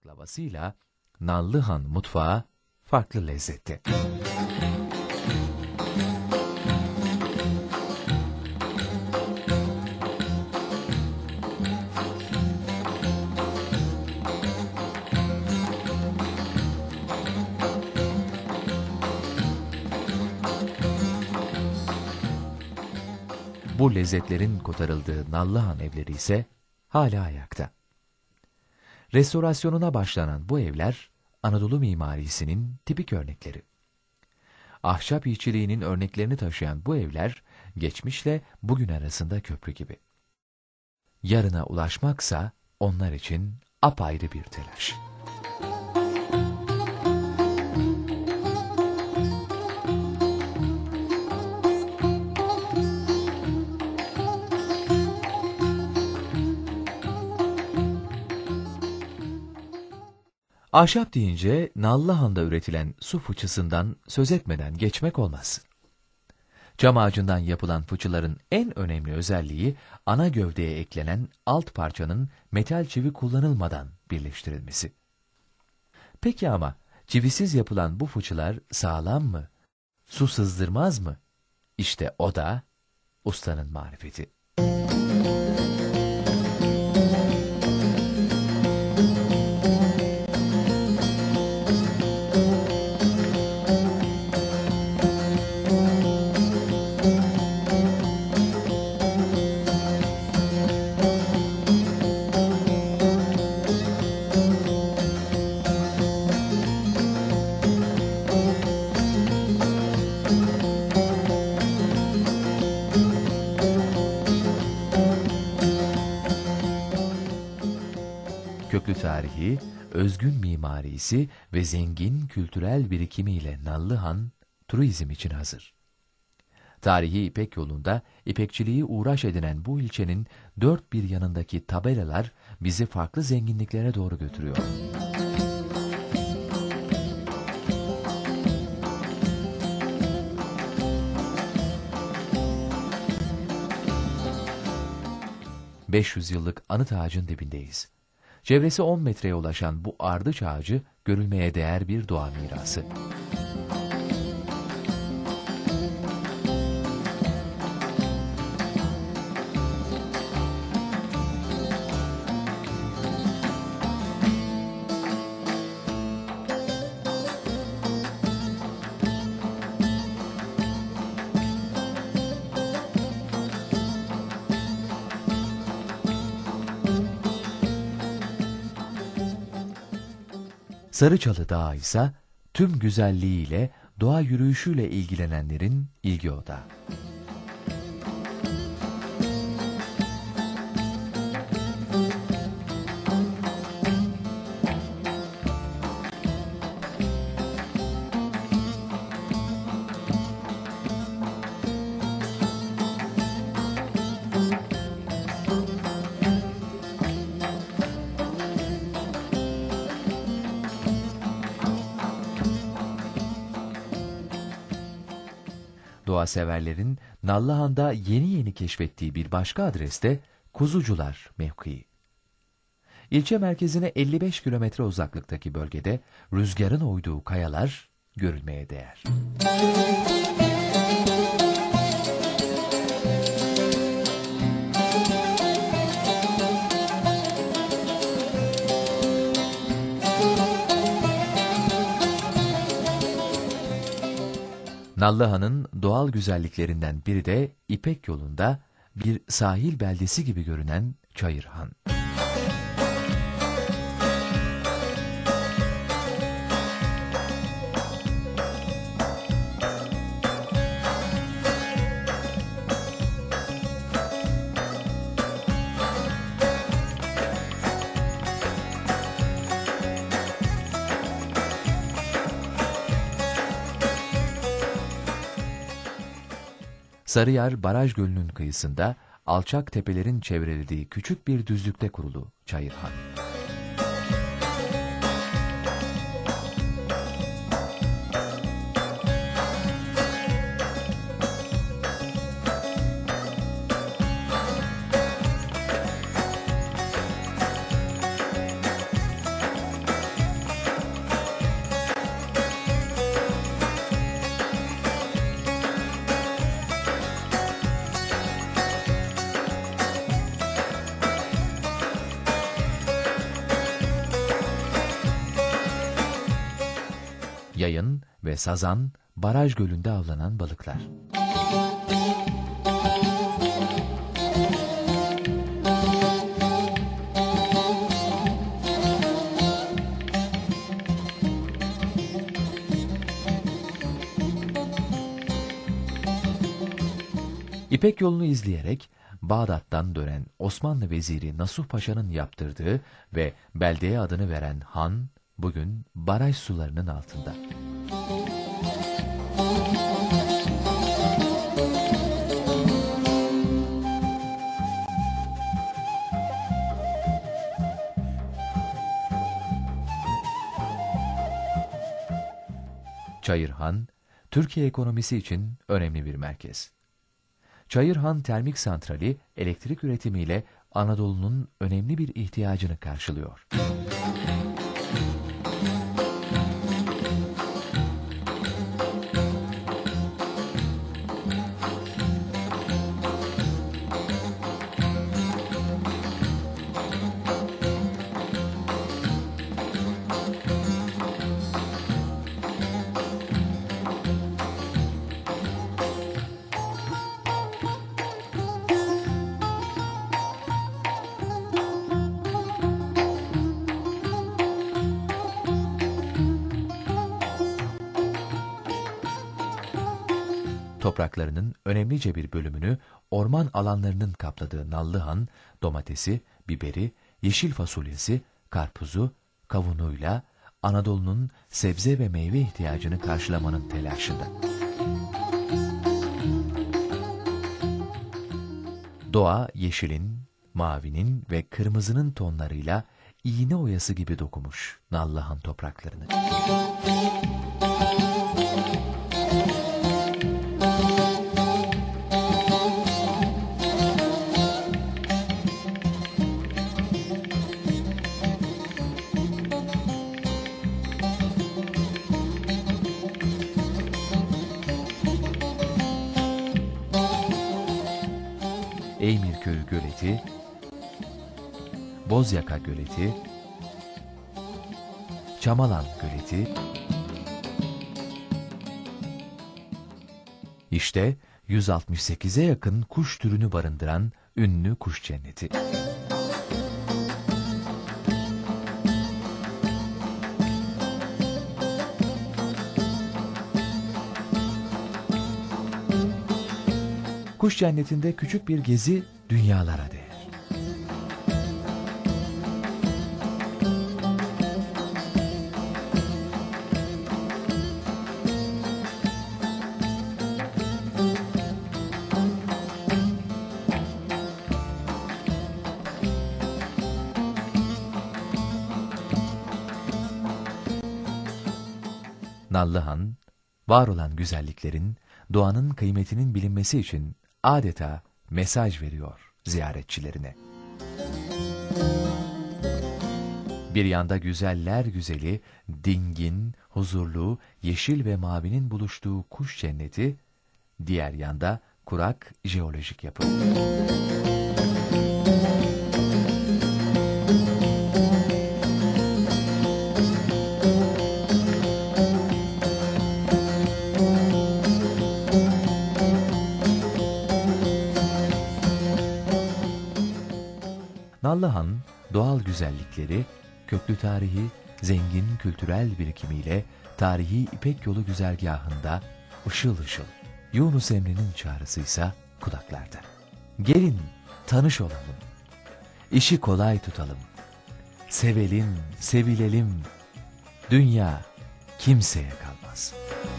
baklavasıyla Nallıhan mutfağı farklı lezzette. Bu lezzetlerin kotarıldığı Nallıhan evleri ise hala ayakta. Restorasyonuna başlanan bu evler Anadolu mimarisinin tipik örnekleri. Ahşap işçiliğinin örneklerini taşıyan bu evler geçmişle bugün arasında köprü gibi. Yarına ulaşmaksa onlar için apayrı bir telaş. Ahşap deyince Nallıhan'da üretilen su fıçısından söz etmeden geçmek olmaz. Cam ağacından yapılan fıçıların en önemli özelliği ana gövdeye eklenen alt parçanın metal çivi kullanılmadan birleştirilmesi. Peki ama çivisiz yapılan bu fıçılar sağlam mı? Su sızdırmaz mı? İşte o da ustanın marifeti. köklü tarihi, özgün mimarisi ve zengin kültürel birikimiyle Nallıhan, turizm için hazır. Tarihi İpek yolunda ipekçiliği uğraş edinen bu ilçenin dört bir yanındaki tabelalar bizi farklı zenginliklere doğru götürüyor. ...500 yıllık anıt ağacın dibindeyiz. Çevresi 10 metreye ulaşan bu ardıç ağacı görülmeye değer bir doğa mirası. Sarıçalı Dağı ise tüm güzelliğiyle doğa yürüyüşüyle ilgilenenlerin ilgi odağı. Doğa severlerin Nallıhan'da yeni yeni keşfettiği bir başka adreste Kuzucular mevkii. İlçe merkezine 55 kilometre uzaklıktaki bölgede rüzgarın oyduğu kayalar görülmeye değer. Nallıhan'ın doğal güzelliklerinden biri de İpek yolunda bir sahil beldesi gibi görünen Çayırhan. Sarıyer Baraj Gölü'nün kıyısında alçak tepelerin çevrelediği küçük bir düzlükte kurulu Çayırhan. Yayın ve sazan, baraj gölünde avlanan balıklar. İpek yolunu izleyerek Bağdat'tan dönen Osmanlı veziri Nasuh Paşa'nın yaptırdığı ve beldeye adını veren han bugün baraj sularının altında. Çayırhan, Türkiye ekonomisi için önemli bir merkez. Çayırhan Termik Santrali elektrik üretimiyle Anadolu'nun önemli bir ihtiyacını karşılıyor. Topraklarının önemlice bir bölümünü orman alanlarının kapladığı Nallıhan, domatesi, biberi, yeşil fasulyesi, karpuzu, kavunuyla Anadolu'nun sebze ve meyve ihtiyacını karşılamanın telaşında. Doğa yeşilin, mavinin ve kırmızının tonlarıyla iğne oyası gibi dokumuş Nallıhan topraklarını. Eymirköy Göleti, Bozyaka Göleti, Çamalan Göleti, İşte 168'e yakın kuş türünü barındıran ünlü kuş cenneti. Kuş cennetinde küçük bir gezi dünyalara değer. Nallıhan, var olan güzelliklerin, doğanın kıymetinin bilinmesi için adeta mesaj veriyor ziyaretçilerine. Bir yanda güzeller güzeli, dingin, huzurlu, yeşil ve mavinin buluştuğu kuş cenneti, diğer yanda kurak jeolojik yapı. Nallıhan, doğal güzellikleri, köklü tarihi, zengin kültürel birikimiyle tarihi İpek Yolu güzergahında ışıl ışıl. Yunus Emre'nin çağrısıysa kulaklarda. Gelin, tanış olalım. İşi kolay tutalım. Sevelim, sevilelim. Dünya kimseye kalmaz.''